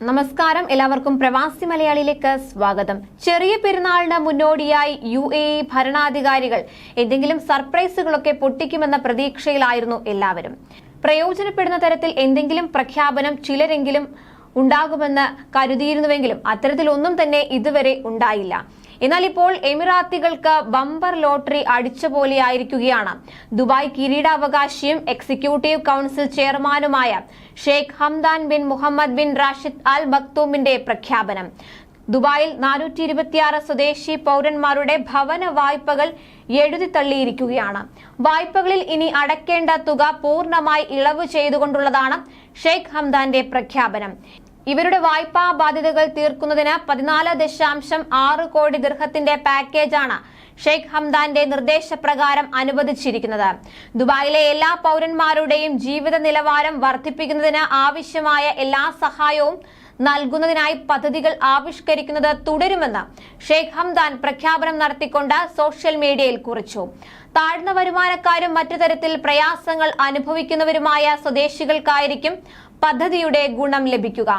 നമസ്കാരം. എല്ലാവർക്കും പ്രവാസി മലയാളിയിലേക്ക് സ്വാഗതം. ചെറിയ പെരുന്നാളിന് മുന്നോടിയായി യു എ ഇ ഭരണാധികാരികൾ എന്തെങ്കിലും സർപ്രൈസുകളൊക്കെ പൊട്ടിക്കുമെന്ന പ്രതീക്ഷയിലായിരുന്നു എല്ലാവരും. പ്രയോജനപ്പെടുന്ന തരത്തിൽ എന്തെങ്കിലും പ്രഖ്യാപനം ചിലരെങ്കിലും ഉണ്ടാകുമെന്ന് കരുതിയിരുന്നുവെങ്കിലും അത്തരത്തിലൊന്നും തന്നെ ഇതുവരെ ഉണ്ടായില്ല. എന്നാൽ ഇപ്പോൾ എമിറാത്തികൾക്ക് ബമ്പർ ലോട്ടറി അടിച്ച പോലെയായിരിക്കുകയാണ്. ദുബായ് കിരീടാവകാശിയും എക്സിക്യൂട്ടീവ് കൗൺസിൽ ചെയർമാനുമായ Sheikh Hamdan bin Mohammed bin Rashid Al ബക്തൂമിന്റെ പ്രഖ്യാപനം. ദുബായിൽ നാനൂറ്റി ഇരുപത്തിയാറ് സ്വദേശി പൗരന്മാരുടെ ഭവന വായ്പകൾ എഴുതി തള്ളിയിരിക്കുകയാണ്. വായ്പകളിൽ ഇനി അടക്കേണ്ട തുക പൂർണമായി ഇളവ് ചെയ്തുകൊണ്ടുള്ളതാണ് ഷെയ്ഖ് ഹംദാന്റെ പ്രഖ്യാപനം. ഇവരുടെ വായ്പാ ബാധ്യതകൾ തീർക്കുന്നതിന് പതിനാല് ദശാംശം ആറ് കോടി ദീർഘത്തിന്റെ പാക്കേജാണ് ഷെയ്ഖ് ഹംദാന്റെ നിർദ്ദേശപ്രകാരം അനുവദിച്ചിരിക്കുന്നത്. ദുബായിലെ എല്ലാ പൗരന്മാരുടെയും ജീവിത നിലവാരം വർദ്ധിപ്പിക്കുന്നതിന് ആവശ്യമായ എല്ലാ സഹായവും നൽകുന്നതിനായി പദ്ധതികൾ ആവിഷ്കരിക്കുന്നത് തുടരുമെന്ന് ഷെയ്ഖ് ഹംദാൻ പ്രഖ്യാപനം നടത്തിക്കൊണ്ട് സോഷ്യൽ മീഡിയയിൽ കുറിച്ചു. താഴ്ന്ന വരുമാനക്കാരും മറ്റു തരത്തിൽ പ്രയാസങ്ങൾ അനുഭവിക്കുന്നവരുമായ സ്വദേശികൾക്കായിരിക്കും പദ്ധതിയുടെ ഗുണം ലഭിക്കുക.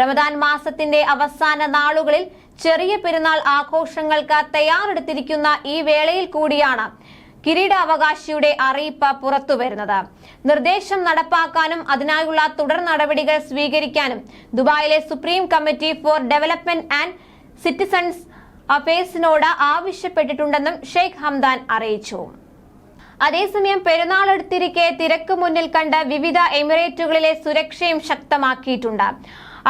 റമദാൻ മാസത്തിന്റെ അവസാന നാളുകളിൽ ചെറിയ പെരുന്നാൾ ആഘോഷങ്ങൾക്ക് തയ്യാറെടുത്തിരിക്കുന്ന ഈ വേളയിൽ കൂടിയാണ് കിരീടാവകാശിയുടെ അറിയിപ്പ് പുറത്തുവരുന്നത്. നിർദ്ദേശം നടപ്പാക്കാനും അതിനായുള്ള തുടർ നടപടികൾ സ്വീകരിക്കാനും ദുബായിലെ supreme committee for development and citizens അഫയേഴ്സിനോട് ആവശ്യപ്പെട്ടിട്ടുണ്ടെന്നും ഷെയ്ഖ് ഹംദാൻ അറിയിച്ചു. അതേസമയം പെരുന്നാൾ അടുത്തിരിക്കെ തിരക്ക് മുന്നിൽ കണ്ട് വിവിധ എമിറേറ്റുകളിലെ സുരക്ഷയും ശക്തമാക്കിയിട്ടുണ്ട്.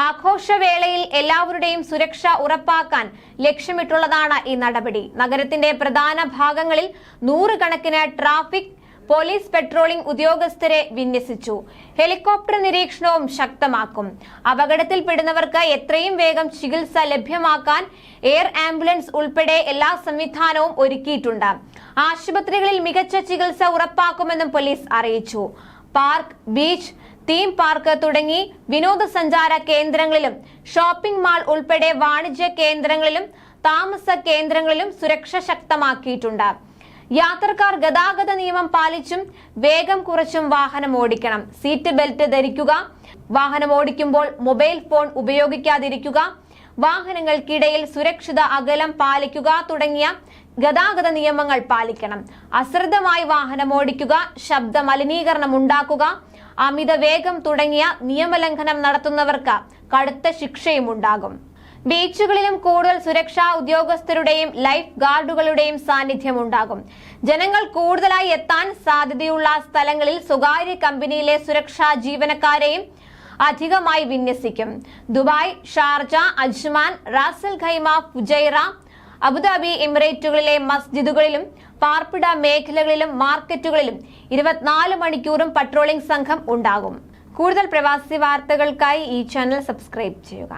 ആഘോഷവേളയിൽ എല്ലാവരുടെയും സുരക്ഷ ഉറപ്പാക്കാൻ ലക്ഷ്യമിട്ടുള്ളതാണ് ഈ നടപടി. നഗരത്തിന്റെ പ്രധാന ഭാഗങ്ങളിൽ നൂറുകണക്കിന് ട്രാഫിക് പോലീസ് പെട്രോളിംഗ് ഉദ്യോഗസ്ഥരെ വിന്യസിച്ചു. ഹെലികോപ്റ്റർ നിരീക്ഷണവും ശക്തമാക്കും. അപകടത്തിൽപ്പെടുന്നവർക്ക് എത്രയും വേഗം ചികിത്സ ലഭ്യമാക്കാൻ എയർ ആംബുലൻസ് ഉൾപ്പെടെ എല്ലാ സംവിധാനവും ഒരുക്കിയിട്ടുണ്ട്. ആശുപത്രികളിൽ മികച്ച ചികിത്സ ഉറപ്പാക്കുമെന്നും പോലീസ് അറിയിച്ചു. പാർക്ക് ബീച്ച് തീം പാർക്ക് തുടങ്ങി വിനോദസഞ്ചാര കേന്ദ്രങ്ങളിലും ഷോപ്പിംഗ് മാൾ ഉൾപ്പെടെ വാണിജ്യ കേന്ദ്രങ്ങളിലും താമസ കേന്ദ്രങ്ങളിലും സുരക്ഷ ശക്തമാക്കിയിട്ടുണ്ട്. യാത്രക്കാർ ഗതാഗത നിയമം പാലിച്ചും വേഗം കുറച്ചും വാഹനം ഓടിക്കണം. സീറ്റ് ബെൽറ്റ് ധരിക്കുക. വാഹനം ഓടിക്കുമ്പോൾ മൊബൈൽ ഫോൺ ഉപയോഗിക്കാതിരിക്കുക. വാഹനങ്ങൾക്കിടയിൽ സുരക്ഷിത അകലം പാലിക്കുക തുടങ്ങിയ ഗതാഗത നിയമങ്ങൾ പാലിക്കണം. അശ്രദ്ധമായി വാഹനം ഓടിക്കുക ശബ്ദ മലിനീകരണം ഉണ്ടാക്കുക. അമിത വേഗം തുടങ്ങിയ നിയമലംഘനം നടത്തുന്നവർക്ക് കടുത്ത ശിക്ഷയും ഉണ്ടാകും ബീച്ചുകളിലും കൂടുതൽ സുരക്ഷാ ഉദ്യോഗസ്ഥരുടെയും ലൈഫ് ഗാർഡുകളുടെയും സാന്നിധ്യം ഉണ്ടാകും ജനങ്ങൾ കൂടുതലായി എത്താൻ സാധ്യതയുള്ള സ്ഥലങ്ങളിൽ സ്വകാര്യ കമ്പനിയിലെ സുരക്ഷാ ജീവനക്കാരെയും അധികമായി വിന്യസിക്കും. Dubai Sharjah Ajman Ras al Khaimah Fujairah Abu Dhabi എമിറേറ്റുകളിലെ മസ്ജിദുകളിലും പാർപ്പിട മേഖലകളിലും മാർക്കറ്റുകളിലും ഇരുപത്തിനാല് മണിക്കൂറും പട്രോളിംഗ് സംഘം ഉണ്ടാകും. കൂടുതൽ പ്രവാസി വാർത്തകൾക്കായി ഈ ചാനൽ സബ്സ്ക്രൈബ് ചെയ്യുക.